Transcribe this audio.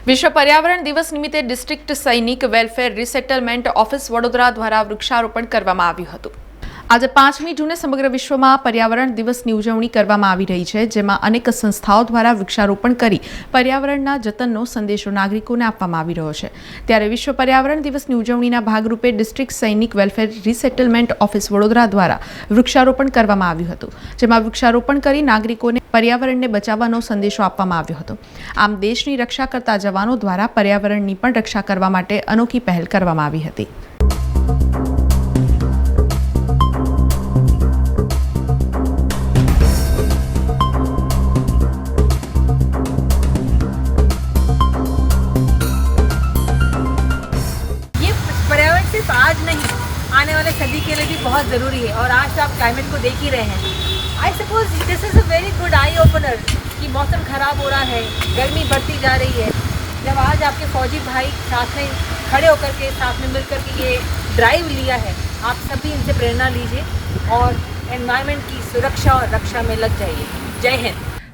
વિશ્વ પર્યાવરણ દિવસ નિમિત્તે ડિસ્ટ્રિક્ટ સૈનિક વેલફેર રિસેટલમેન્ટ ઓફિસ વડોદરા દ્વારા વૃક્ષારોપણ કરવામાં આવ્યું હતું. આજે પાંચમી જૂને સમગ્ર વિશ્વમાં પર્યાવરણ દિવસની ઉજવણી કરવામાં આવી રહી છે, જેમાં અનેક સંસ્થાઓ દ્વારા વૃક્ષારોપણ કરી પર્યાવરણના જતનનો સંદેશો નાગરિકોને આપવામાં આવી રહ્યો છે. ત્યારે વિશ્વ પર્યાવરણ દિવસની ઉજવણીના ભાગરૂપે ડિસ્ટ્રિક્ટ સૈનિક વેલફેર રિસેટલમેન્ટ ઓફિસ વડોદરા દ્વારા વૃક્ષારોપણ કરવામાં આવ્યું હતું, જેમાં વૃક્ષારોપણ કરી નાગરિકોને પર્યાવરણને બચાવવાનો સંદેશો આપવામાં આવ્યો હતો. આમ દેશની રક્ષા કરતા જવાનો દ્વારા પર્યાવરણની પણ રક્ષા કરવા માટે અનોખી પહેલ કરવામાં આવી હતી. सिर्फ़ आज नहीं, आने वाले सदी के लिए भी बहुत ज़रूरी है और आज तो आप क्लाइमेट को देख ही रहे हैं। I suppose this is a very good eye opener कि मौसम ख़राब हो रहा है, गर्मी बढ़ती जा रही है। जब आज आपके फौजी भाई साथ में खड़े होकर के, साथ में मिलकर के ये ड्राइव लिया है, आप सभी इनसे प्रेरणा लीजिए और एनवायरनमेंट की सुरक्षा और रक्षा में लग जाइए। जय हिंद।